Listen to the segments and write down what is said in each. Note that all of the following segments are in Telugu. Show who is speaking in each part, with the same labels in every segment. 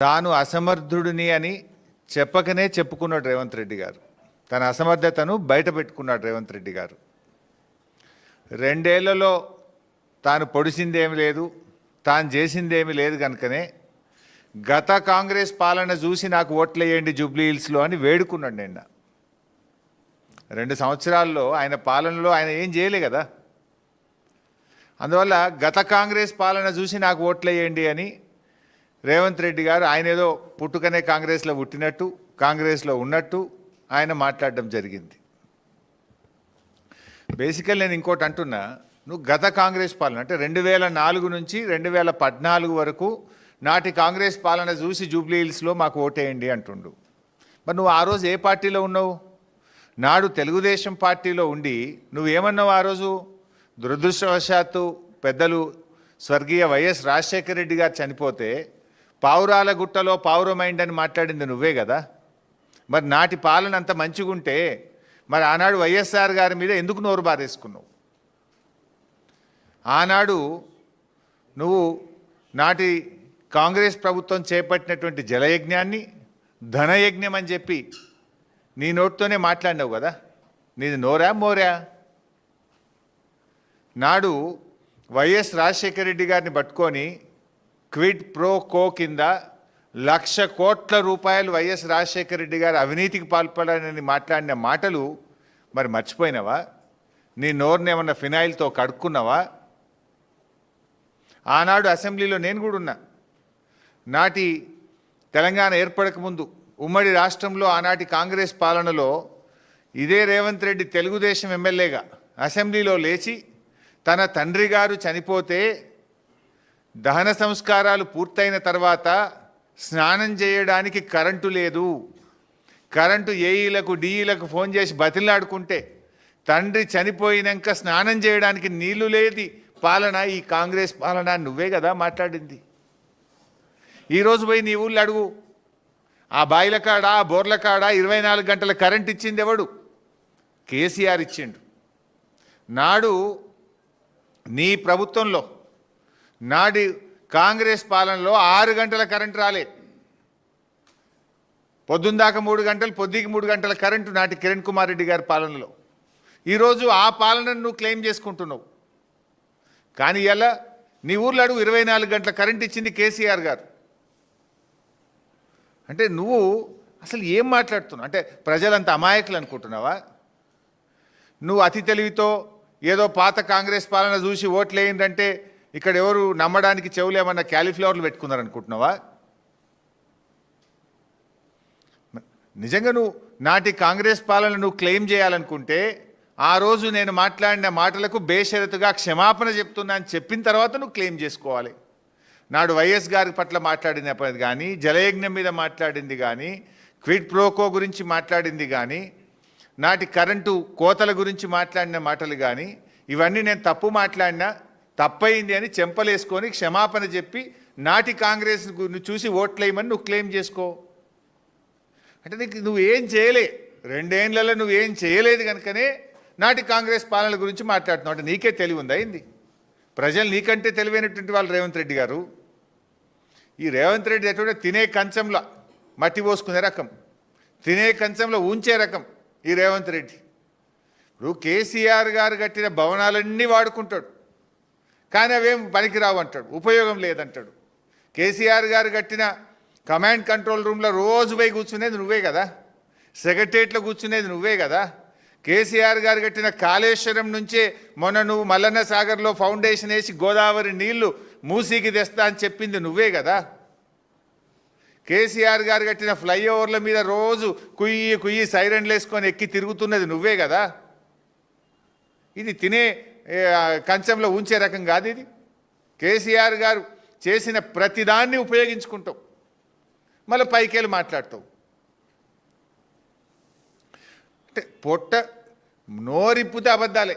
Speaker 1: తాను అసమర్థుడిని అని చెప్పకనే చెప్పుకున్నాడు రేవంత్ రెడ్డి గారు. తన అసమర్థతను బయట పెట్టుకున్నాడు రేవంత్ రెడ్డి గారు. రెండేళ్ళలో తాను పొడిసిందేమి లేదు తాను చేసిందేమి లేదు కనుకనే గత కాంగ్రెస్ పాలన చూసి నాకు ఓట్లేయండి జూబ్లీ హిల్స్లో అని వేడుకున్నాడు నిన్న. రెండు సంవత్సరాల్లో ఆయన పాలనలో ఆయన ఏం చేయలే కదా. అందువల్ల గత కాంగ్రెస్ పాలన చూసి నాకు ఓట్లేయండి అని రేవంత్ రెడ్డి గారు ఆయన ఏదో పుట్టుకనే కాంగ్రెస్లో పుట్టినట్టు కాంగ్రెస్లో ఉన్నట్టు ఆయన మాట్లాడడం జరిగింది. బేసికల్ నేను ఇంకోటి అంటున్నా నువ్వు గత కాంగ్రెస్ పాలన అంటే రెండు వేల నాలుగు నుంచి రెండు వేల పద్నాలుగు వరకు నాటి కాంగ్రెస్ పాలన చూసి జూబ్లీ హిల్స్లో మాకు ఓటేయండి అంటుండు. మరి నువ్వు ఆ రోజు ఏ పార్టీలో ఉన్నావు? నాడు తెలుగుదేశం పార్టీలో ఉండి నువ్వేమన్నావు ఆ రోజు? దురదృష్టవశాత్తు పెద్దలు స్వర్గీయ వైఎస్ రాజశేఖర రెడ్డి గారు చనిపోతే పావురాల గుట్టలో పావురమైండ్ అని మాట్లాడింది నువ్వే కదా. మరి నాటి పాలన అంత మంచిగుంటే మరి ఆనాడు వైఎస్ఆర్ గారి మీద ఎందుకు నోరు బారేసుకున్నావు? ఆనాడు నువ్వు నాటి కాంగ్రెస్ ప్రభుత్వం చేపట్టినటువంటి జలయజ్ఞాన్ని ధనయజ్ఞం అని చెప్పి నీ నోటితోనే మాట్లాడినావు కదా. నీది నోరా మోరా? నాడు వైఎస్ రాజశేఖర రెడ్డి గారిని పట్టుకొని క్విడ్ ప్రో కో కింద లక్ష కోట్ల రూపాయలు వైఎస్ రాజశేఖర రెడ్డి గారు అవినీతికి పాల్పడానని మాట్లాడిన మాటలు మరి మర్చిపోయినావా? నీ నోరుని ఏమన్నా ఫినాయిల్తో కడుక్కున్నావా? ఆనాడు అసెంబ్లీలో నేను కూడా ఉన్నా. నాటి తెలంగాణ ఏర్పడక ముందు ఉమ్మడి రాష్ట్రంలో ఆనాటి కాంగ్రెస్ పాలనలో ఇదే రేవంత్ రెడ్డి తెలుగుదేశం ఎమ్మెల్యేగా అసెంబ్లీలో లేచి తన తండ్రి గారు చనిపోతే దహన సంస్కారాలు పూర్తయిన తర్వాత స్నానం చేయడానికి కరెంటు లేదు. కరెంటు ఏఈలకు డిఈలకు ఫోన్ చేసి బతిలాడుకుంటే తండ్రి చనిపోయినాక స్నానం చేయడానికి నీళ్ళు లేది. పాలన ఈ కాంగ్రెస్ పాలన నువ్వే కదా మాట్లాడింది. ఈరోజు పోయి నీ ఊళ్ళో అడుగు. ఆ బాయిల కాడ ఆ బోర్ల కాడ ఇరవై నాలుగు గంటల కరెంట్ ఇచ్చింది ఎవడు? కేసీఆర్ ఇచ్చిండు. నాడు నీ ప్రభుత్వంలో నాడి కాంగ్రెస్ పాలనలో ఆరు గంటల కరెంటు రాలే. పొద్దుందాకా మూడు గంటలు పొద్దుకి మూడు గంటల కరెంటు నాటి కిరణ్ కుమార్ రెడ్డి గారి పాలనలో. ఈరోజు ఆ పాలనను నువ్వు క్లెయిమ్ చేసుకుంటున్నావు. కానీ ఎలా నీ ఊర్లో అడుగు ఇరవై నాలుగు గంటల కరెంట్ ఇచ్చింది కేసీఆర్ గారు. అంటే నువ్వు అసలు ఏం మాట్లాడుతున్నావు? అంటే ప్రజలంత అమాయకులు అనుకుంటున్నావా? నువ్వు అతి తెలివితో ఏదో పాత కాంగ్రెస్ పాలన చూసి ఓట్లు వేయిందంటే ఇక్కడ ఎవరు నమ్మడానికి చెవులు ఏమన్నా క్యాలీఫ్లవర్లు పెట్టుకున్నారు అనుకుంటున్నావా నిజంగా నువ్వు నాటి కాంగ్రెస్ పాలన నువ్వు క్లెయిమ్ చేయాలనుకుంటే ఆ రోజు నేను మాట్లాడిన మాటలకు బేషరతుగా క్షమాపణ చెప్తున్నా అని చెప్పిన తర్వాత నువ్వు క్లెయిమ్ చేసుకోవాలి. నాడు వైఎస్ గారి పట్ల మాట్లాడినది కానీ జలయజ్ఞం మీద మాట్లాడింది కానీ క్విడ్ ప్రోకో గురించి మాట్లాడింది కానీ నాటి కరెంటు కోతల గురించి మాట్లాడిన మాటలు కానీ ఇవన్నీ నేను తప్పు మాట్లాడినా తప్పయింది అని చెంపలేసుకొని క్షమాపణ చెప్పి నాటి కాంగ్రెస్ చూసి ఓట్లేయమని నువ్వు క్లెయిమ్ చేసుకో. అంటే నీకు నువ్వు ఏం చేయలే. రెండేళ్ళలో నువ్వు ఏం చేయలేదు కనుకనే నాటి కాంగ్రెస్ పాలన గురించి మాట్లాడుతున్నావు. అంటే నీకే తెలివి ఉంది అయింది ప్రజలు నీకంటే తెలివైనటువంటి వాళ్ళు రేవంత్ రెడ్డి గారు. ఈ రేవంత్ రెడ్డి ఎటువంటి తినే కంచంలో మట్టి పోసుకునే రకం తినే కంచంలో ఉంచే రకం ఈ రేవంత్ రెడ్డి. ఇప్పుడు కేసీఆర్ గారు కట్టిన భవనాలన్నీ వాడుకుంటాడు. కానీ అవేం పనికిరావు అంటాడు. ఉపయోగం లేదంటాడు. కేసీఆర్ గారు కట్టిన కమాండ్ కంట్రోల్ రూమ్లో రోజు పోయి కూర్చునేది నువ్వే కదా. సెక్రటరియట్లో కూర్చునేది నువ్వే కదా. కేసీఆర్ గారు కట్టిన కాళేశ్వరం నుంచే మొన్న నువ్వు మల్లన్న సాగర్లో ఫౌండేషన్ వేసి గోదావరి నీళ్ళు మూసీకి తెస్తా అని చెప్పింది నువ్వే కదా. కేసీఆర్ గారు కట్టిన ఫ్లైఓవర్ల మీద రోజు కుయ్యి కుయ్యి సైరన్లు వేసుకొని ఎక్కి తిరుగుతున్నది నువ్వే కదా. ఇది తినే కంచంలో ఉంచే రకం కాదు ఇది. కేసీఆర్ గారు చేసిన ప్రతిదాన్ని ఉపయోగించుకుంటావు మళ్ళీ పైకేళ్ళు మాట్లాడతావు అంటే పొట్ట నోరిప్పితే అబద్ధాలే.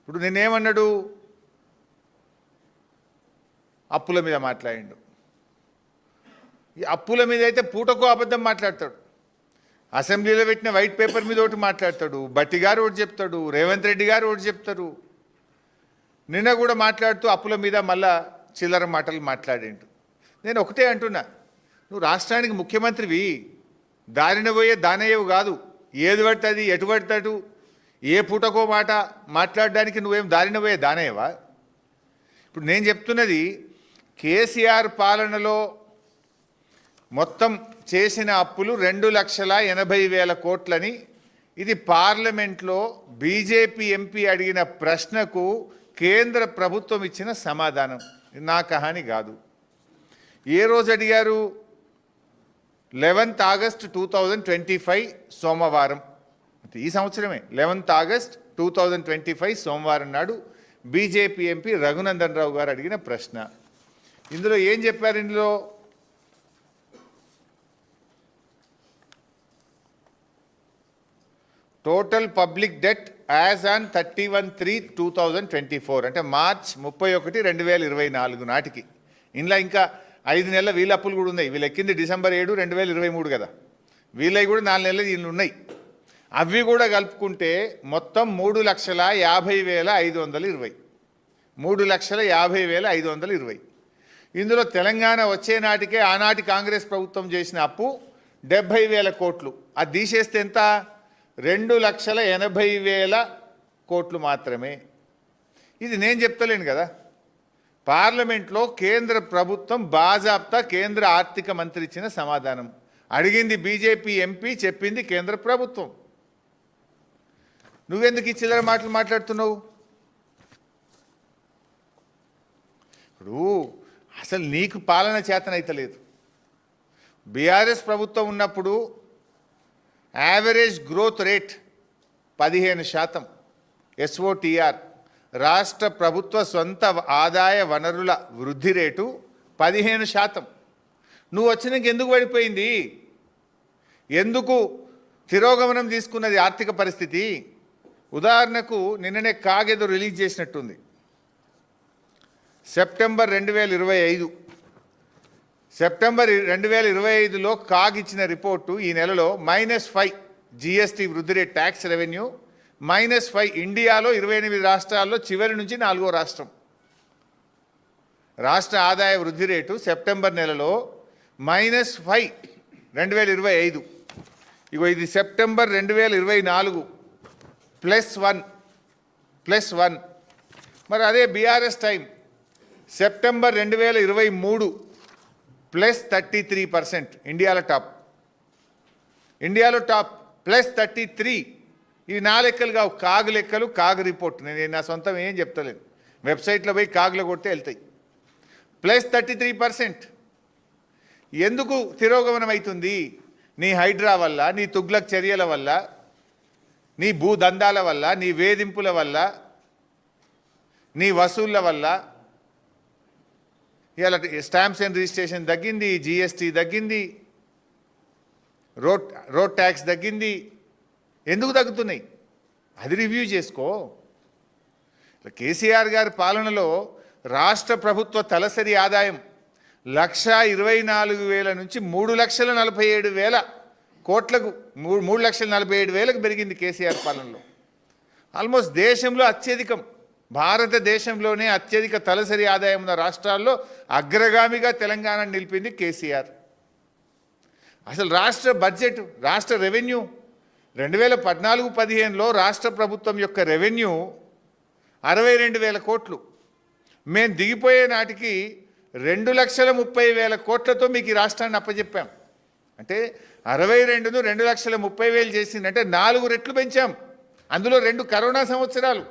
Speaker 1: ఇప్పుడు నేనేమన్నాడు అప్పుల మీద మాట్లాడిండు. ఈ అప్పుల మీద అయితే పూటకో అబద్ధం మాట్లాడతాడు. అసెంబ్లీలో పెట్టిన వైట్ పేపర్ మీద ఒకటి మాట్లాడతాడు. బట్టి గారు ఒకటి చెప్తాడు. రేవంత్ రెడ్డి గారు ఒకటి చెప్తారు. నిన్న కూడా మాట్లాడుతూ అప్పుల మీద మళ్ళా చిల్లర మాటలు మాట్లాడిండు. నేను ఒకటే అంటున్నా. నువ్వు రాష్ట్రానికి ముఖ్యమంత్రివి. దారిన పోయే దానయ్యవు కాదు. ఏది పడుతుంది ఎటు పడతాడు ఏ పూటకో మాట మాట్లాడడానికి నువ్వేం దారిన పోయే దానయ్యవా? ఇప్పుడు నేను చెప్తున్నది కేసీఆర్ పాలనలో మొత్తం చేసిన అప్పులు రెండు లక్షల ఎనభై వేల కోట్లని ఇది పార్లమెంట్లో బీజేపీ ఎంపీ అడిగిన ప్రశ్నకు కేంద్ర ప్రభుత్వం ఇచ్చిన సమాధానం. నా కహాని కాదు. ఏ రోజు అడిగారు? Eleventh August two thousand twenty five సోమవారం. ఈ సంవత్సరమే. Eleventh August two thousand twenty five సోమవారం నాడు బీజేపీ ఎంపీ రఘునందన్ రావు గారు అడిగిన ప్రశ్న. ఇందులో ఏం చెప్పారు ఇందులో? Total public debt as on thirty one three two thousand twenty four అంటే మార్చ్ ముప్పై ఒకటి రెండు వేల ఇరవై నాలుగు నాటికి. ఇందులో ఇంకా ఐదు నెలల వీళ్ళ అప్పులు కూడా ఉన్నాయి. వీళ్ళు ఎక్కింది డిసెంబర్ ఏడు రెండు వేల ఇరవై మూడు కదా. వీళ్ళవి కూడా నాలుగు నెలలు వీళ్ళు ఉన్నాయి. అవి కూడా కలుపుకుంటే మొత్తం మూడు లక్షల యాభై వేల ఐదు వందల ఇరవై. మూడు లక్షల యాభై వేల ఐదు వందల ఇరవై. ఇందులో తెలంగాణ వచ్చే నాటికే ఆనాటి కాంగ్రెస్ ప్రభుత్వం చేసిన అప్పు డెబ్భై వేల కోట్లు. అది తీసేస్తే ఎంత? రెండు లక్షల ఎనభై వేల కోట్లు మాత్రమే. ఇది నేను చెప్తలేను కదా. పార్లమెంట్లో కేంద్ర ప్రభుత్వం బాజాబ్తా కేంద్ర ఆర్థిక మంత్రి ఇచ్చిన సమాధానం. అడిగింది బీజేపీ ఎంపీ చెప్పింది కేంద్ర ప్రభుత్వం. నువ్వెందుకు ఈ చిల్లర మాటలు మాట్లాడుతున్నావు? ఇప్పుడు అసలు నీకు పాలన చేతనైతలేదు. బీఆర్ఎస్ ప్రభుత్వం ఉన్నప్పుడు యావరేజ్ గ్రోత్ రేట్ పదిహేను శాతం. ఎస్ఓటిఆర్ రాష్ట్ర ప్రభుత్వ సొంత ఆదాయ వనరుల వృద్ధి రేటు పదిహేను శాతం. నువ్వు వచ్చినాక ఎందుకు పడిపోయింది? ఎందుకు తిరోగమనం తీసుకున్నది ఆర్థిక పరిస్థితి? ఉదాహరణకు నిన్ననే కాగేదో రిలీజ్ చేసినట్టుంది. సెప్టెంబర్ రెండు వేల ఇరవై ఐదు సెప్టెంబర్ రెండు వేల ఇరవై ఐదులో కాగ్ ఇచ్చిన రిపోర్టు ఈ నెలలో మైనస్ ఫైవ్ జిఎస్టీ వృద్ధి rate tax revenue minus five ఇండియాలో ఇరవై ఎనిమిది రాష్ట్రాల్లో చివరి నుంచి నాలుగో రాష్ట్రం. రాష్ట్ర ఆదాయ వృద్ధి రేటు సెప్టెంబర్ నెలలో మైనస్ ఫైవ్ రెండు వేల ఇరవై ఐదు. ఇగో ఇది సెప్టెంబర్ రెండు వేల ఇరవై నాలుగు ప్లస్ వన్ ప్లస్ వన్. మరి అదే బీఆర్ఎస్ టైం సెప్టెంబర్ రెండు వేల ఇరవై మూడు ప్లస్ థర్టీ త్రీ పర్సెంట్ ఇండియాలో టాప్. ఇండియాలో టాప్ ప్లస్ థర్టీ త్రీ. ఇవి నా లెక్కలు కావు కాగు లెక్కలు కాగు రిపోర్ట్. నేను నా సొంతం ఏం చెప్తలేదు. వెబ్సైట్లో పోయి కాగులో కొడితే వెళ్తాయి. Plus thirty three percent. ఎందుకు తిరోగమనం అవుతుంది నీ హైడ్రా వల్ల నీ తుగ్లక్ చర్యల వల్ల నీ భూదందాల వల్ల నీ వేధింపుల వల్ల నీ వసూళ్ళ వల్ల ఇలా స్టాంప్స్ అండ్ రిజిస్ట్రేషన్ తగ్గింది జిఎస్టీ తగ్గింది రోడ్ రోడ్ ట్యాక్స్ తగ్గింది. ఎందుకు తగ్గుతున్నాయి? అది రివ్యూ చేసుకో. కేసీఆర్ గారి పాలనలో రాష్ట్ర ప్రభుత్వ తలసరి ఆదాయం లక్ష ఇరవై నాలుగు వేల నుంచి మూడు లక్షల నలభై ఏడు వేల కోట్లకు మూడు మూడు లక్షల నలభై ఏడు వేలకు పెరిగింది కేసీఆర్ పాలనలో. ఆల్మోస్ట్ దేశంలో అత్యధికం. భారతదేశంలోనే అత్యధిక తలసరి ఆదాయం ఉన్న రాష్ట్రాల్లో అగ్రగామిగా తెలంగాణ నిలిపింది కేసీఆర్. అసలు రాష్ట్ర బడ్జెట్ రాష్ట్ర రెవెన్యూ రెండు వేల పద్నాలుగు పదిహేనులో రాష్ట్ర ప్రభుత్వం యొక్క రెవెన్యూ అరవై రెండు వేల కోట్లు. మేము దిగిపోయే నాటికి రెండు లక్షల ముప్పై వేల కోట్లతో మీకు ఈ రాష్ట్రాన్ని అప్పచెప్పాం అంటే అరవై రెండును రెండు లక్షల ముప్పై వేలు చేసిందంటే నాలుగు రెట్లు పెంచాం. అందులో రెండు కరోనా సంవత్సరాలు.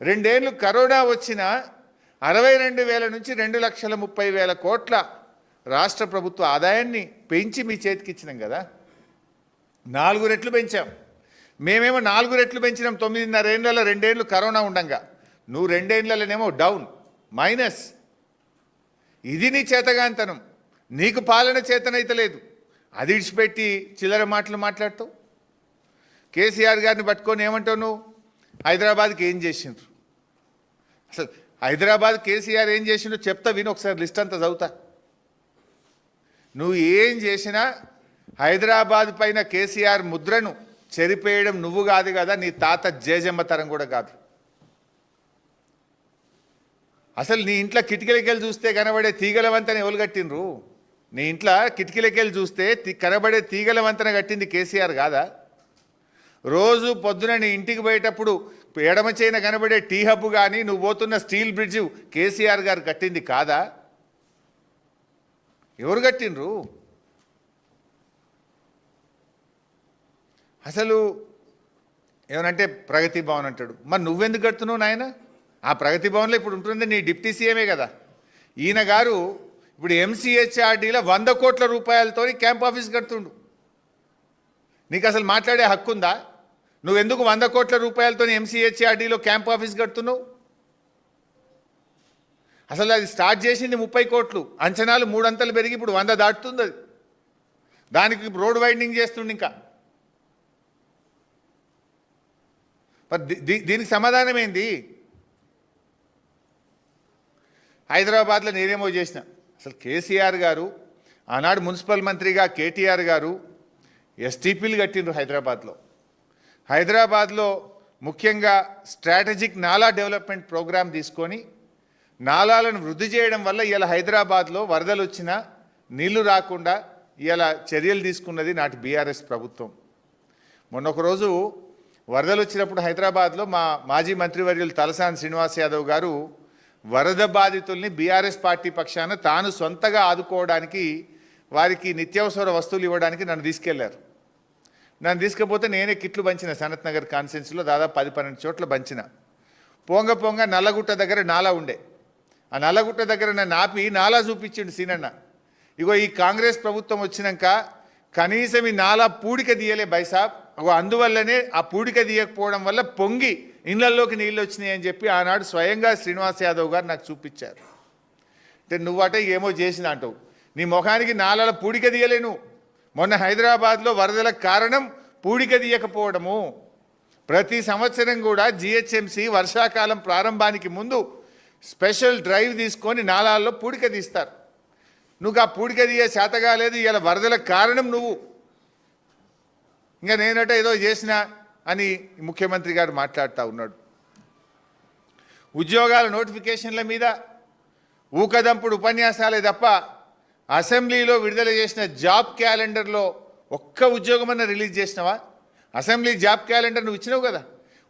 Speaker 1: రెండేళ్ళు కరోనా వచ్చిన అరవై రెండు వేల నుంచి రెండు లక్షల ముప్పై వేల కోట్ల రాష్ట్ర ప్రభుత్వ ఆదాయాన్ని పెంచి మీ చేతికి ఇచ్చినాం కదా. నాలుగు రెట్లు పెంచాం. మేమేమో నాలుగు రెట్లు పెంచినాం తొమ్మిదిన్నర ఏళ్ళలో రెండేళ్ళు కరోనా ఉండంగా. నువ్వు రెండేళ్ళలోనేమో డౌన్ మైనస్. ఇది నీ చేతగాంతనం. నీకు పాలన చేతనైతలేదు అది ఇడిచిపెట్టి చిల్లర మాటలు మాట్లాడతావు. కేసీఆర్ గారిని పట్టుకొని ఏమంటావు నువ్వు? హైదరాబాద్కి ఏం చేసిండ్రు? అసలు హైదరాబాద్ కేసీఆర్ ఏం చేసిండో చెప్తా విని ఒకసారి లిస్ట్ అంతా చదువుతా. నువ్వు ఏం చేసినా హైదరాబాద్ పైన కేసీఆర్ ముద్రను చెరిపేయడం నువ్వు కాదు కదా నీ తాత జేజమ్మ తరం కూడా కాదు. అసలు నీ ఇంట్లో కిటికీలకెళ్ళి చూస్తే కనబడే తీగల వంతని ఎవరు కట్టినరు నీ ఇంట్లో కిటికీలకెళ్ళి చూస్తే కనబడే తీగలవంతన కట్టింది కేసీఆర్ కాదా? రోజు పొద్దున నీ ఇంటికి పోయేటప్పుడు ఎడమ చేయిన కనబడే టీ హబ్ కానీ నువ్వు పోతున్న స్టీల్ బ్రిడ్జ్ కేసీఆర్ గారు కట్టింది కాదా? ఎవరు కట్టిండ్రు? అసలు ఏమనంటే ప్రగతి భవన్ అంటాడు. మరి నువ్వెందుకు కడుతున్నావు నాయన? ఆ ప్రగతి భవన్లో ఇప్పుడు ఉంటుంది నీ డిప్టీ సీఎమే కదా. ఈయన గారు ఇప్పుడు ఎంసీహెచ్ఆర్డీలో వంద కోట్ల రూపాయలతో క్యాంప్ ఆఫీస్ కడుతుండు. నీకు అసలు మాట్లాడే హక్కు ఉందా నువ్వెందుకు వంద కోట్ల రూపాయలతో ఎంసీహెచ్ఆర్డీలో క్యాంప్ ఆఫీస్ కడుతున్నావు? అసలు అది స్టార్ట్ చేసింది ముప్పై కోట్లు అంచనాలు మూడంతలు పెరిగి ఇప్పుడు వంద దాటుతుంది అది. దానికి రోడ్ వైండింగ్ చేస్తుండే ఇంకా. దీ- దీనికి సమాధానం ఏంది? హైదరాబాద్లో నేనేమో చేసిన. అసలు కేసీఆర్ గారు ఆనాడు మున్సిపల్ మంత్రిగా కేటీఆర్ గారు ఎస్టీపీలు కట్టిండ్రు హైదరాబాద్లో. హైదరాబాద్లో ముఖ్యంగా స్ట్రాటజిక్ నాలా డెవలప్మెంట్ ప్రోగ్రాం తీసుకొని నాలాలను వృద్ధి చేయడం వల్ల ఇలా హైదరాబాద్లో వరదలు వచ్చినా నీళ్ళు రాకుండా ఇలా చర్యలు తీసుకున్నది నాటి బీఆర్ఎస్ ప్రభుత్వం. మొన్న ఒక రోజు వరదలు వచ్చినప్పుడు హైదరాబాద్లో మా మాజీ మంత్రివర్యులు తలసాని శ్రీనివాస్ యాదవ్ గారు వరద బాధితుల్ని బీఆర్ఎస్ పార్టీ పక్షాన తాను సొంతగా ఆదుకోవడానికి వారికి నిత్యావసర వస్తువులు ఇవ్వడానికి నన్ను తీసుకెళ్ళారు. నన్ను తీసుకుపోతే నేనే కిట్లు పంచిన సనత్ నగర్ కాన్సెన్స్లో దాదాపు పది పన్నెండు చోట్ల పంచిన పొంగ పొంగ నల్లగుట్ట దగ్గర నాలా ఉండే. ఆ నల్లగుట్ట దగ్గర నన్ను ఆపి నాలా చూపించిండు సీనన్న. ఇగో ఈ కాంగ్రెస్ ప్రభుత్వం వచ్చినాక కనీసం ఈ నాలా పూడిక తీయలే బైసాబ్ అగో అందువల్లనే ఆ పూడిక తీయకపోవడం వల్ల పొంగి ఇళ్ళలోకి నీళ్ళు వచ్చినాయి అని చెప్పి ఆనాడు స్వయంగా శ్రీనివాస్ యాదవ్ గారు నాకు చూపించారు. అంటే నువ్వట ఏమో చేసిన అంటావు. నీ ముఖానికి నాలాల పూడిక తీయలేను మొన్న హైదరాబాద్లో వరదలకు కారణం పూడిక తీయకపోవడము. ప్రతి సంవత్సరం కూడా జిహెచ్ఎంసి వర్షాకాలం ప్రారంభానికి ముందు స్పెషల్ డ్రైవ్ తీసుకొని నాలాల్లో పూడిక తీస్తారు. నువ్వు ఆ పూడిక తీయ చేత ఇలా వరదలకు కారణం నువ్వు. ఇంకా నేనట ఏదో చేసిన అని ముఖ్యమంత్రి గారు మాట్లాడుతూ ఉన్నాడు. ఉద్యోగాల నోటిఫికేషన్ల మీద ఊకదంపుడు ఉపన్యాసాలే తప్ప అసెంబ్లీలో విడుదల చేసిన జాబ్ క్యాలెండర్లో ఒక్క ఉద్యోగమన్నా రిలీజ్ చేసినావా? అసెంబ్లీ జాబ్ క్యాలెండర్ నువ్వు ఇచ్చినావు కదా.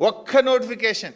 Speaker 1: ఒక్క నోటిఫికేషన్.